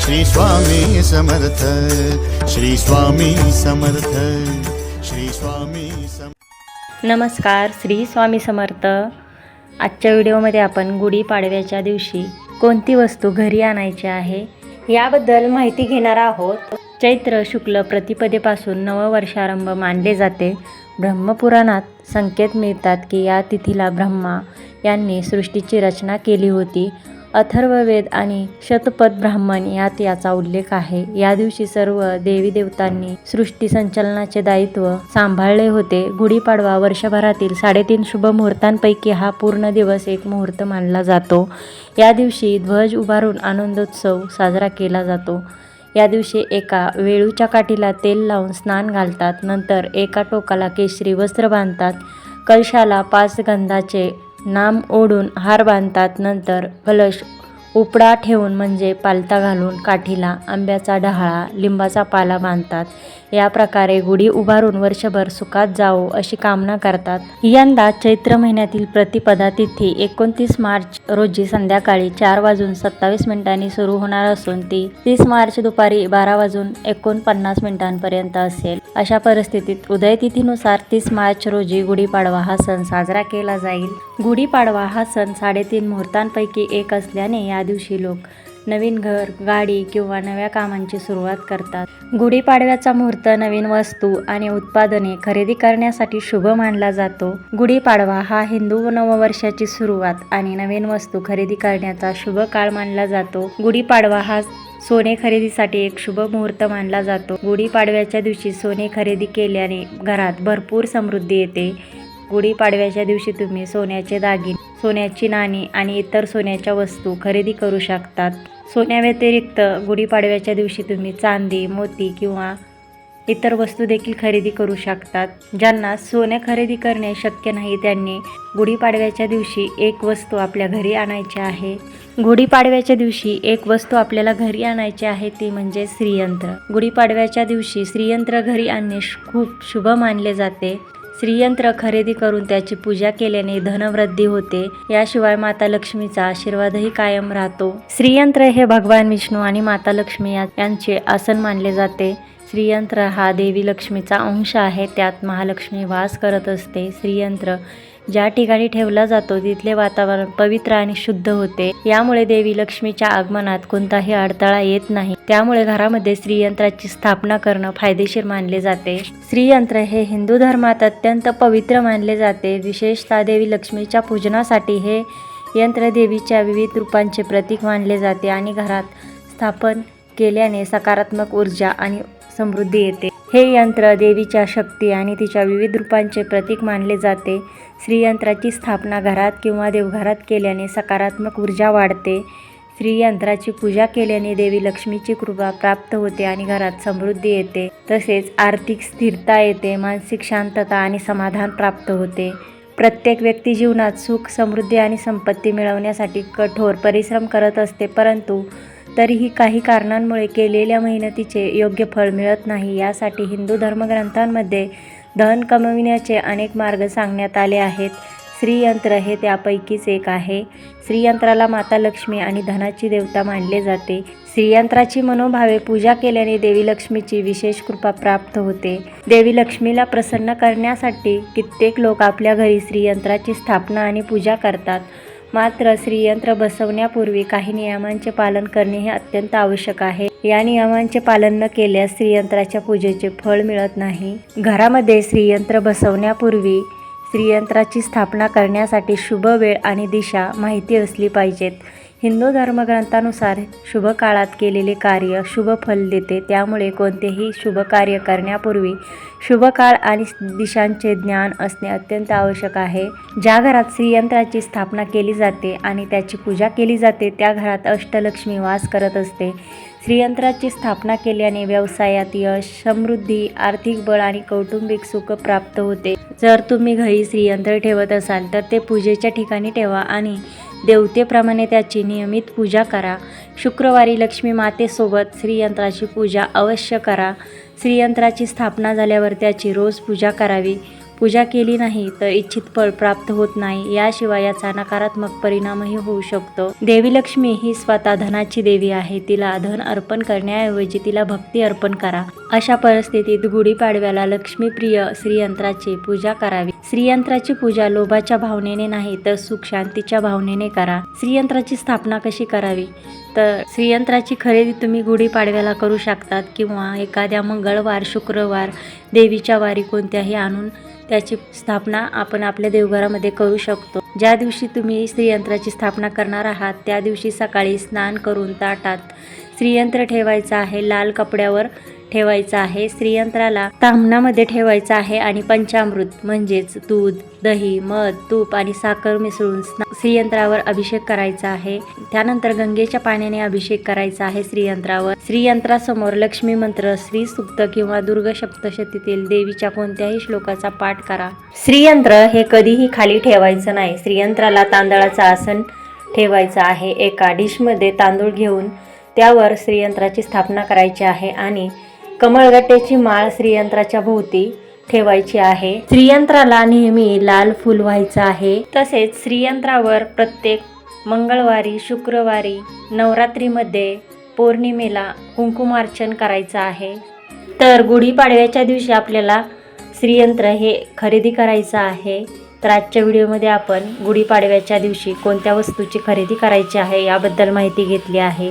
श्री स्वामी समर्थ श्री स्वामी समर्थ श्री स्वामी समर्थ नमस्कार श्री स्वामी समर्थ. आजच्या व्हिडिओमध्ये आपण गुढीपाडव्याच्या दिवशी कोणती वस्तू घरी आणायची आहे याबद्दल माहिती घेणार आहोत. चैत्र शुक्ल प्रतिपदेपासून नववर्षारंभ मानले जाते. ब्रह्मपुराणात संकेत मिळतात की या तिथीला ब्रह्मा यांनी सृष्टीची रचना केली होती. अथर्ववेद आणि शतपथ ब्राह्मण यात याचा उल्लेख आहे. या दिवशी सर्व देवी देवतांनी सृष्टी संचलनाचे दायित्व सांभाळले होते. गुढीपाडवा वर्षभरातील साडेतीन शुभ मुहूर्तांपैकी हा पूर्ण दिवस एक मुहूर्त मानला जातो. या दिवशी ध्वज उभारून आनंदोत्सव साजरा केला जातो. या दिवशी एका वेळूच्या काठीला तेल लावून स्नान घालतात. नंतर एका टोकाला केशरी वस्त्र बांधतात. कलशाला पाच गंधाचे नाम ओढून हार बांधतात नंतर कलश उपडा ठेवून म्हणजे पालता घालून काठीला आंब्याचा डहाळा लिंबाचा पाला बांधतात. या प्रकारे गुढी उभारून वर्षभर सुखात जावो अशी कामना करतात. यंदा चैत्र महिन्यातील प्रतिपदा तिथी एकोणतीस मार्च रोजी संध्याकाळी चार वाजून सत्तावीस मिनिटांनी सुरू होणार असून ती तीस मार्च दुपारी बारा वाजून एकोणपन्नास मिनिटांपर्यंत असेल. अशा परिस्थितीत उदयतिथीनुसार तीस मार्च रोजी गुढीपाडवा हा सण साजरा केला जाईल. गुढीपाडवा हा सण साडेतीन मुहूर्तांपैकी एक असल्याने या दिवशी लोक नवीन घर गाडी किंवा नव्या कामांची सुरुवात करतात. गुढीपाडव्याचा मुहूर्त नवीन वस्तू आणि उत्पादने खरेदी करण्यासाठी शुभ मानला जातो. गुढीपाडवा हा हिंदू नववर्षाची सुरुवात आणि नवीन वस्तू खरेदी करण्याचा शुभ काळ मानला जातो. गुढीपाडवा हा सोने खरेदीसाठी एक शुभ मुहूर्त मानला जातो. गुढीपाडव्याच्या दिवशी सोने खरेदी केल्याने घरात भरपूर समृद्धी येते. गुढीपाडव्याच्या दिवशी तुम्ही सोन्याचे दागिने सोन्याची नाणी आणि इतर सोन्याच्या वस्तू खरेदी करू शकतात. सोन्याव्यतिरिक्त गुढीपाडव्याच्या दिवशी तुम्ही चांदी मोती किंवा इतर वस्तू देखील खरेदी करू शकतात. ज्यांना सोने खरेदी करणे शक्य नाही त्यांनी गुढीपाडव्याच्या दिवशी एक वस्तू आपल्या घरी आणायची आहे. गुढीपाडव्याच्या दिवशी एक वस्तू आपल्याला घरी आणायची आहे ती म्हणजे श्रीयंत्र. गुढीपाडव्याच्या दिवशी श्रीयंत्र घरी आणणे खूप शुभ मानले जाते. श्रीयंत्र खरेदी करून त्याची पूजा केल्याने धनवृद्धी होते. याशिवाय माता लक्ष्मीचा आशीर्वादही कायम राहतो. श्रीयंत्र हे भगवान विष्णू आणि माता लक्ष्मी यांचे आसन मानले जाते. श्रीयंत्र हा देवी लक्ष्मीचा अंश आहे. त्यात महालक्ष्मी वास करत असते. श्रीयंत्र ज्या ठिकाणी ठेवला जातो तिथले वातावरण पवित्र आणि शुद्ध होते. यामुळे देवी लक्ष्मीच्या आगमनात कोणताही अडथळा येत नाही. त्यामुळे घरामध्ये श्रीयंत्राची स्थापना करणं फायदेशीर मानले जाते. श्रीयंत्र हे हिंदू धर्मात अत्यंत पवित्र मानले जाते. विशेषतः देवी लक्ष्मीच्या पूजनासाठी हे यंत्र देवीच्या विविध रूपांचे प्रतीक मानले जाते आणि घरात स्थापन केल्याने सकारात्मक ऊर्जा आणि समृद्धी येते. हे यंत्र देवीच्या शक्ती आणि तिच्या विविध रूपांचे प्रतीक मानले जाते. श्रीयंत्राची स्थापना घरात किंवा देवघरात केल्याने सकारात्मक ऊर्जा वाढते. श्रीयंत्राची पूजा केल्याने देवी लक्ष्मीची कृपा प्राप्त होते आणि घरात समृद्धी येते. तसेच आर्थिक स्थिरता येते मानसिक शांतता आणि समाधान प्राप्त होते. प्रत्येक व्यक्ती जीवनात सुख समृद्धी आणि संपत्ती मिळवण्यासाठी कठोर परिश्रम करत असते परंतु तरीही काही कारणांमुळे केलेल्या मेहनतीचे योग्य फळ मिळत नाही. यासाठी हिंदू धर्मग्रंथांमध्ये धन कमविण्याचे अनेक मार्ग सांगण्यात आले आहेत. श्रीयंत्र हे त्यापैकीच एक आहे. श्रीयंत्राला माता लक्ष्मी आणि धनाची देवता मानले जाते. श्रीयंत्राची मनोभावे पूजा केल्याने देवी लक्ष्मीची विशेष कृपा प्राप्त होते. देवी लक्ष्मीला प्रसन्न करण्यासाठी कित्येक लोक आपल्या घरी श्रीयंत्राची स्थापना आणि पूजा करतात. मात्र श्रीयंत्र बसवण्यापूर्वी काही नियमांचे पालन करणे हे अत्यंत आवश्यक आहे. या नियमांचे पालन न केल्यास श्रीयंत्राच्या पूजेचे फळ मिळत नाही. घरामध्ये श्रीयंत्र बसवण्यापूर्वी श्रीयंत्राची स्थापना करण्यासाठी शुभ वेळ आणि दिशा माहिती असली पाहिजेत. हिंदू धर्मग्रंथानुसार शुभ काळात केलेले कार्य शुभ फल देते. त्यामुळे कोणतेही शुभ कार्य करण्यापूर्वी शुभ काळ आणि दिशांचे ज्ञान असणे अत्यंत आवश्यक आहे. ज्या घरात श्रीयंत्राची स्थापना केली जाते आणि त्याची पूजा केली जाते त्या घरात अष्टलक्ष्मी वास करत असते. श्रीयंत्राची स्थापना केल्याने व्यवसायात यश समृद्धी आर्थिक बळ आणि कौटुंबिक सुख प्राप्त होते. जर तुम्ही घरी श्रीयंत्र ठेवत असाल तर ते पूजेच्या ठिकाणी ठेवा आणि देवतेप्रमाणे त्याची नियमित पूजा करा. शुक्रवारी लक्ष्मी मातेसोबत श्रीयंत्राची पूजा अवश्य करा. श्रीयंत्राची स्थापना झाल्यावर त्याची रोज पूजा करावी. पूजा केली नाही तर इच्छित फळ प्राप्त होत नाही. याशिवाय याचा नकारात्मक परिणामही होऊ शकतो. देवी लक्ष्मी ही स्वतः धनाची देवी आहे. तिला धन अर्पण करण्याऐवजी तिला भक्ती अर्पण करा. अशा परिस्थितीत गुढीपाडव्याला लक्ष्मीप्रिय श्रीयंत्राची पूजा करावी. श्रीयंत्राची पूजा लोभाच्या भावनेने नाही तर सुख शांतीच्या भावनेने करा. श्रीयंत्राची स्थापना कशी करावी? तर श्रीयंत्राची खरेदी तुम्ही गुढीपाडव्याला करू शकतात किंवा एखाद्या मंगळवार शुक्रवार देवीच्या वारी कोणत्याही आणून त्याची स्थापना आपण आपल्या देवघरामध्ये करू शकतो. ज्या दिवशी तुम्ही श्रीयंत्राची स्थापना करणार आहात त्या दिवशी सकाळी स्नान करून ताटात श्रीयंत्र ठेवायचं आहे लाल कपड्यावर. ठेवायचं आहे. श्रीयंत्राला तामणामध्ये ठेवायचं आहे आणि पंचामृत म्हणजेच दूध दही मध तूप आणि साखर मिसळून श्रीयंत्रावर अभिषेक करायचा आहे. त्यानंतर गंगेच्या पाण्याने अभिषेक करायचा आहे श्रीयंत्रावर. श्रीयंत्रासमोर लक्ष्मी मंत्र श्री सुक्त किंवा दुर्ग सप्तशतीतील देवीच्या कोणत्याही श्लोकाचा पाठ करा. श्रीयंत्र हे कधीही खाली ठेवायचं नाही. श्रीयंत्राला तांदळाचं आसन ठेवायचं आहे. एका डिशमध्ये तांदूळ घेऊन त्यावर श्रीयंत्राची स्थापना करायची आहे आणि कमळगट्ट्याची माळ श्रीयंत्राच्या भोवती ठेवायची आहे. श्रीयंत्राला नेहमी लाल फूल व्हायचं आहे. तसेच श्रीयंत्रावर प्रत्येक मंगळवारी शुक्रवारी नवरात्रीमध्ये पौर्णिमेला कुंकुमार्चन करायचं आहे. तर गुढीपाडव्याच्या दिवशी आपल्याला श्रीयंत्र हे खरेदी करायचं आहे. तर आजच्या व्हिडिओमध्ये आपण गुढीपाडव्याच्या दिवशी कोणत्या वस्तूची खरेदी करायची आहे याबद्दल माहिती घेतली आहे.